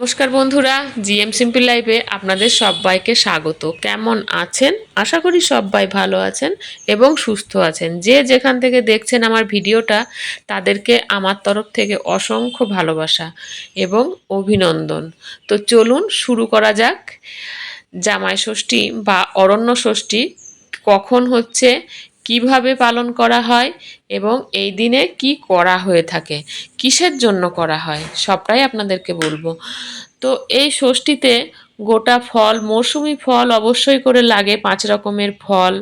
নমস্কার বন্ধুরা, GM simple লাইফে আপনাদের সবাইকে স্বাগত। কেমন আছেন? আশা করি সবাই ভালো আছেন এবং সুস্থ আছেন। যে যেখান থেকে দেখছেন আমার ভিডিওটা, তাদেরকে আমার তরফ থেকে অসংখ্য ভালোবাসা এবং অভিনন্দন। তো চলুন শুরু করা যাক। জামাই ষষ্ঠী বা অরণ্য ষষ্ঠী কখন হচ্ছে, কীভাবে পালন করা হয় এবং এই দিনে কি করা হয়ে থাকে? কিসের জন্য করা হয়? সবটাই আপনাদেরকে বলব। তো এই ষষ্ঠীতে গোটা ফল, মৌসুমি ফল অবশ্যই করে লাগে, পাঁচ রকমের ফল।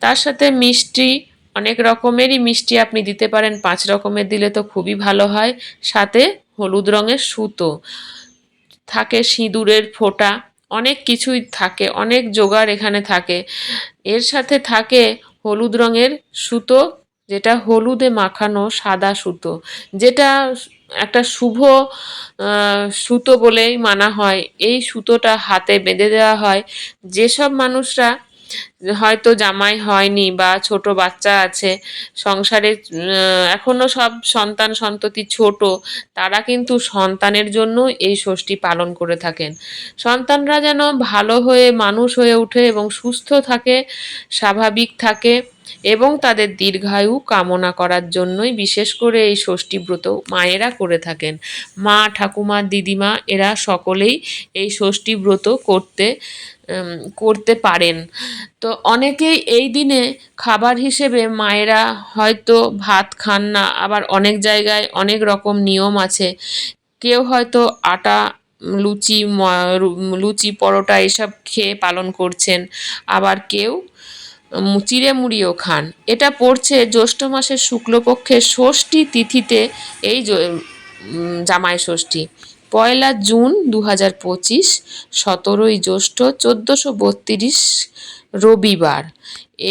তার সাথে মিষ্টি, অনেক রকমেরই মিষ্টি আপনি দিতে পারেন। পাঁচ রকমের দিলে তো খুবই ভালো হয়। সাথে হলুদ রঙের সুতো। থাকে সিঁদুরের ফোঁটা। অনেক কিছুই থাকে, অনেক জোগাড় এখানে থাকে। এর সাথে থাকে হলুদ রঙের সুতো যেটা হলুদে মাখানো সাদা সুতো, যেটা একটা শুভ সুতো বলেই মানা হয়। এই সুতোটা হাতে বেঁধে দেওয়া হয়। যেসব মানুষরা হয়তো জামাই হয়নি বা ছোট বাচ্চা আছে, সংসারে এখনও সব সন্তান সন্ততি ছোট, তারা কিন্তু সন্তানের জন্য এই ষষ্ঠী পালন করে থাকেন। সন্তানরা যেন ভালো হয়ে, মানুষ হয়ে ওঠে এবং সুস্থ থাকে, স্বাভাবিক থাকে। এবং তাদের দীর্ঘায়ু কামনা করার জন্যই বিশেষ করে এই ষষ্ঠী ব্রত মায়েরা করে থাকেন। মা, ঠাকুমা, দিদিমা এরা সকলেই এই ষষ্ঠী ব্রত করতে করতে পারেন। তো অনেকেই এই দিনে খাবার হিসেবে মায়েরা হয়তো ভাত খান না, আবার অনেক জায়গায় অনেক রকম নিয়ম আছে। কেউ হয়তো আটা, লুচি লুচি, পরোটা এসব খেয়ে পালন করছেন, আবার কেউ চিড়ে মুড়িও খান। এটা পড়ছে জ্যৈষ্ঠ মাসের শুক্লপক্ষের ষষ্ঠী তিথিতে এই জামাই ষষ্ঠী। পয়লা জুন দু হাজার পঁচিশ, সতেরোই জ্যৈষ্ঠ, চোদ্দোশো বত্রিশ রবিবার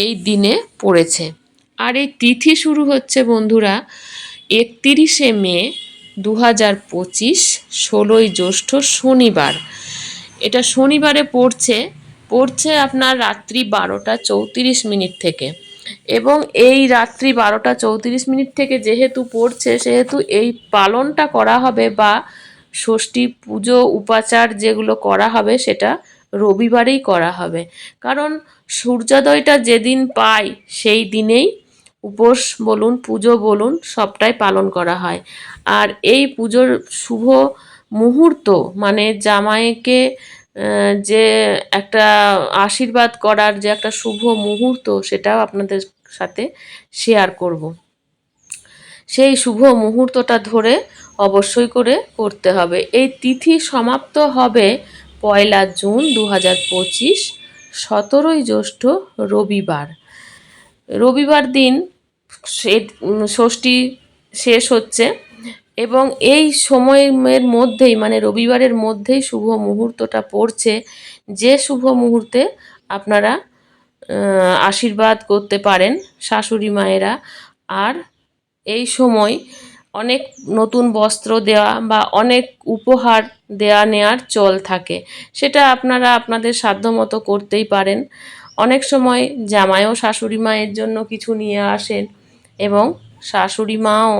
এই দিনে পড়েছে। আর এই তিথি শুরু হচ্ছে বন্ধুরা একতিরিশে মে দু হাজার পঁচিশ, ষোলোই জ্যৈষ্ঠ শনিবার। এটা শনিবারে পড়ছে পড়ছে আপনার রাত্রি বারোটা চৌত্রিশ মিনিট থেকে। এবং এই রাত্রি বারোটা চৌত্রিশ মিনিট থেকে যেহেতু পড়ছে, সেহেতু এই পালনটা করা হবে বা ষষ্ঠী পুজো, উপাচার যেগুলো করা হবে, সেটা রবিবারেই করা হবে। কারণ সূর্যোদয়টা যেদিন পাই, সেই দিনেই উপোস বলুন, পুজো বলুন, সবটাই পালন করা হয়। আর এই পুজোর শুভ মুহূর্ত মানে জামাইকে যে একটা আশীর্বাদ করার যে একটা শুভ মুহূর্ত সেটাও আপনাদের সাথে শেয়ার করব। সেই শুভ মুহূর্তটা ধরে অবশ্যই করে করতে হবে। এই তিথি সমাপ্ত হবে পয়লা জুন দু হাজার পঁচিশ, সতেরোই জ্যৈষ্ঠ রবিবার। রবিবার দিন ষষ্ঠী শেষ হচ্ছে। এবং এই সময়ের মধ্যেই মানে রবিবারের মধ্যেই শুভ মুহূর্তটা পড়ছে। যে শুভ মুহূর্তে আপনারা আশীর্বাদ করতে পারেন শাশুড়ি মায়েরা। আর এই সময় অনেক নতুন বস্ত্র দেওয়া বা অনেক উপহার দেয়া নেয়ার চল থাকে। সেটা আপনারা আপনাদের সাধ্যমতো করতেই পারেন। অনেক সময় জামাইও শাশুড়ি মায়ের জন্য কিছু নিয়ে আসেন এবং শাশুড়ি মাও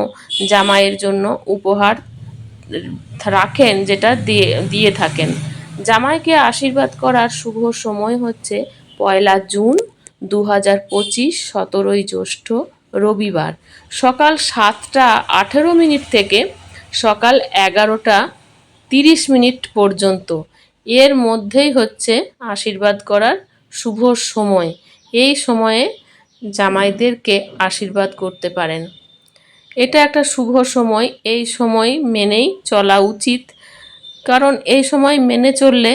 জামাইয়ের জন্য উপহার রাখেন, যেটা দিয়ে দিয়ে থাকেন। জামাইকে আশীর্বাদ করার শুভ সময় হচ্ছে পয়লা জুন দু হাজার পঁচিশ, সতেরোই জ্যৈষ্ঠ, রবিবার। সকাল সাতটা আঠেরো মিনিট থেকে সকাল এগারোটা তিরিশ মিনিট পর্যন্ত। এর মধ্যেই হচ্ছে আশীর্বাদ করার শুভ সময়। এই সময়ে জামাইদেরকে আশীর্বাদ করতে পারেন। এটা একটা শুভ সময়। এই সময় মেনেই চলা উচিত। কারণ এই সময় মেনে চললে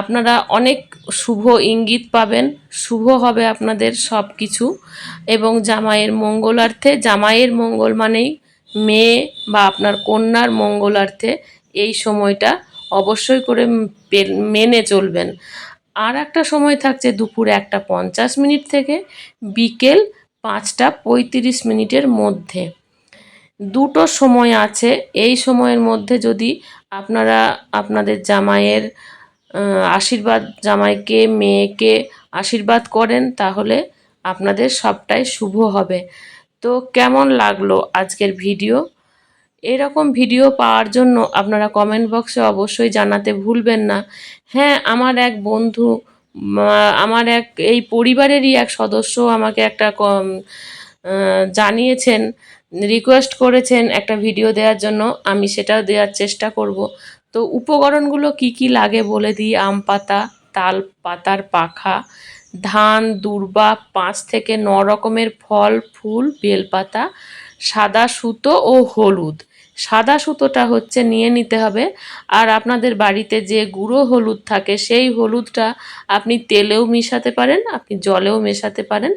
আপনারা অনেক শুভ ইঙ্গিত পাবেন। শুভ হবে আপনাদের সব কিছু এবং জামাইয়ের মঙ্গলার্থে, জামাইয়ের মঙ্গল মানেই মেয়ে বা আপনার কন্যার মঙ্গলার্থে এই সময়টা অবশ্যই করে মেনে চলবেন। আর একটা সময় থাকছে দুপুর একটা পঞ্চাশ মিনিট থেকে বিকেল পাঁচটা পঁয়ত্রিশ মিনিটের মধ্যে। দুটো সময় আছে। এই সময়ের মধ্যে যদি আপনারা আপনাদের জামাইয়ের আশীর্বাদ জামাইকে, মেয়েকে আশীর্বাদ করেন, তাহলে আপনাদের সবটাই শুভ হবে। তো কেমন লাগল আজকের ভিডিও? এরকম ভিডিও পাওয়ার জন্য আপনারা কমেন্ট বক্সে অবশ্যই জানাতে ভুলবেন না। হ্যাঁ আমার এক বন্ধু আমার এক, এই পরিবারেরই এক সদস্য আমাকে একটা জানিয়েছেন রিকোয়েস্ট করেছেন একটা ভিডিও দেওয়ার জন্য, আমি সেটাও দেওয়ার চেষ্টা করব। তো উপকরণগুলো কি কি লাগে বলে দিই? আম পাতা, তাল পাতার পাখা, ধান, দূর্বা, পাঁচ থেকে ন রকমের ফল, ফুল, বেলপাতা, সাদা সুতো ও হলুদ। সাদা সুতোটা হচ্ছে নিয়ে নিতে হবে। আর আপনাদের বাড়িতে যে গুঁড়ো হলুদ থাকে, সেই হলুদটা আপনি তেলেও মিশাতে পারেন, আপনি জলেও মেশাতে পারেন।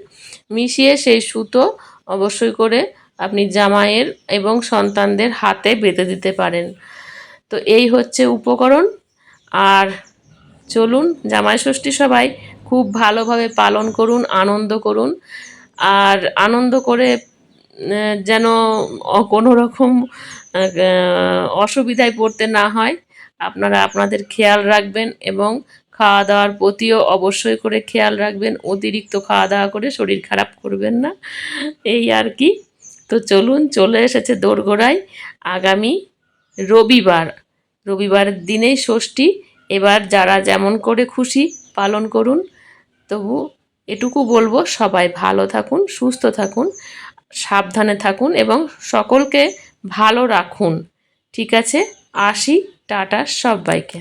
মিশিয়ে সেই সুতো অবশ্যই করে আপনি জামাইয়ের এবং সন্তানদের হাতে বেঁধে দিতে পারেন। তো এই হচ্ছে উপকরণ। আর চলুন, জামাই ষষ্ঠী সবাই খুব ভালোভাবে পালন করুন, আনন্দ করুন। আর আনন্দ করে যেন কোনো রকম অসুবিধায় পড়তে না হয়। আপনারা আপনাদের খেয়াল রাখবেন এবং খাওয়া দাওয়ার প্রতিও অবশ্যই করে খেয়াল রাখবেন। অতিরিক্ত খাওয়া দাওয়া করে শরীর খারাপ করবেন না। এই আর কি। তো চলুন, চলে এসেছে দোরগোড়ায়। আগামী রবিবার রবিবারের দিনেই ষষ্ঠী। এবার যারা যেমন করে খুশি পালন করুন, তবু এটুকু বলব, সবাই ভালো থাকুন, সুস্থ থাকুন। সাবধানে থাকুন এবং সকলকে ভালো রাখুন। ঠিক আছে? আসি টাটা সবাইকে।